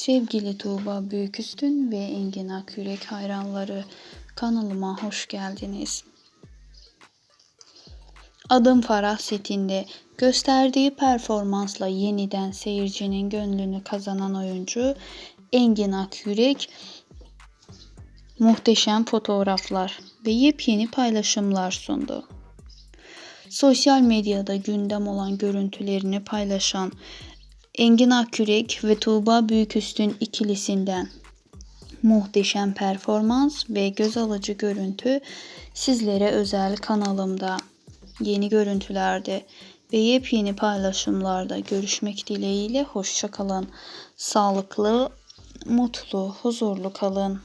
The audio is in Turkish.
Sevgili Tuğba Büyüküstün ve Engin Akyürek hayranları kanalıma hoş geldiniz. Adım Farah setinde gösterdiği performansla yeniden seyircinin gönlünü kazanan oyuncu Engin Akyürek muhteşem fotoğraflar ve yepyeni paylaşımlar sundu. Sosyal medyada gündem olan görüntülerini paylaşan Engin Akyürek ve Tuğba Büyüküstün ikilisinden muhteşem performans ve göz alıcı görüntü sizlere özel kanalımda yeni görüntülerde ve yepyeni paylaşımlarda görüşmek dileğiyle hoşça kalın. Sağlıklı, mutlu, huzurlu kalın.